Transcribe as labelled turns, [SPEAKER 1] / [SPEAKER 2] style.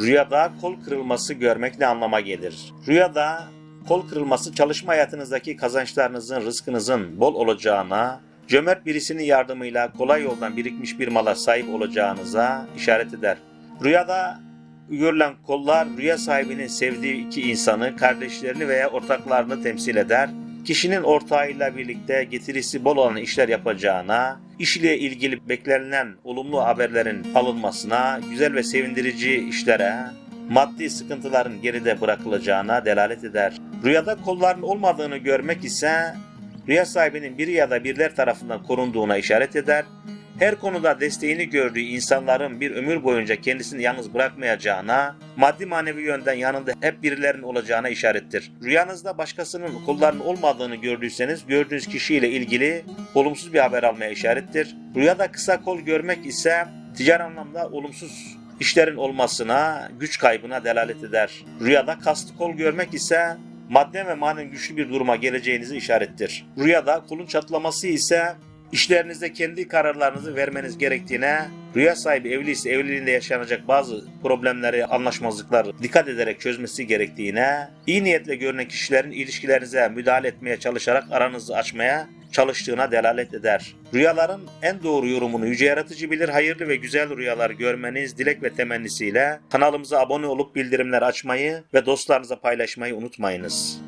[SPEAKER 1] Rüyada kol kırılması görmek ne anlama gelir? Rüyada kol kırılması çalışma hayatınızdaki kazançlarınızın, rızkınızın bol olacağına, cömert birisinin yardımıyla kolay yoldan birikmiş bir mala sahip olacağınıza işaret eder. Rüyada görülen kollar rüya sahibinin sevdiği iki insanı, kardeşlerini veya ortaklarını temsil eder. Kişinin ortağıyla birlikte getirisi bol olan işler yapacağına, iş ile ilgili beklenilen olumlu haberlerin alınmasına, güzel ve sevindirici işlere, maddi sıkıntıların geride bırakılacağına delalet eder. Rüyada kolların olmadığını görmek ise rüya sahibinin biri ya da birler tarafından korunduğuna işaret eder. Her konuda desteğini gördüğü insanların bir ömür boyunca kendisini yalnız bırakmayacağına, maddi manevi yönden yanında hep birilerinin olacağına işarettir. Rüyanızda başkasının kollarının olmadığını gördüyseniz gördüğünüz kişiyle ilgili olumsuz bir haber almaya işarettir. Rüyada kısa kol görmek ise ticari anlamda olumsuz işlerin olmasına, güç kaybına delalet eder. Rüyada kaslı kol görmek ise madden ve manen güçlü bir duruma geleceğinizi işarettir. Rüyada kolun çatlaması ise işlerinizde kendi kararlarınızı vermeniz gerektiğine, rüya sahibi evli ise evliliğinde yaşanacak bazı problemleri, anlaşmazlıkları dikkat ederek çözmesi gerektiğine, iyi niyetle görünen kişilerin ilişkilerinize müdahale etmeye çalışarak aranızı açmaya çalıştığına delalet eder. Rüyaların en doğru yorumunu Yüce Yaratıcı bilir. Hayırlı ve güzel rüyalar görmeniz dilek ve temennisiyle kanalımıza abone olup bildirimler açmayı ve dostlarınıza paylaşmayı unutmayınız.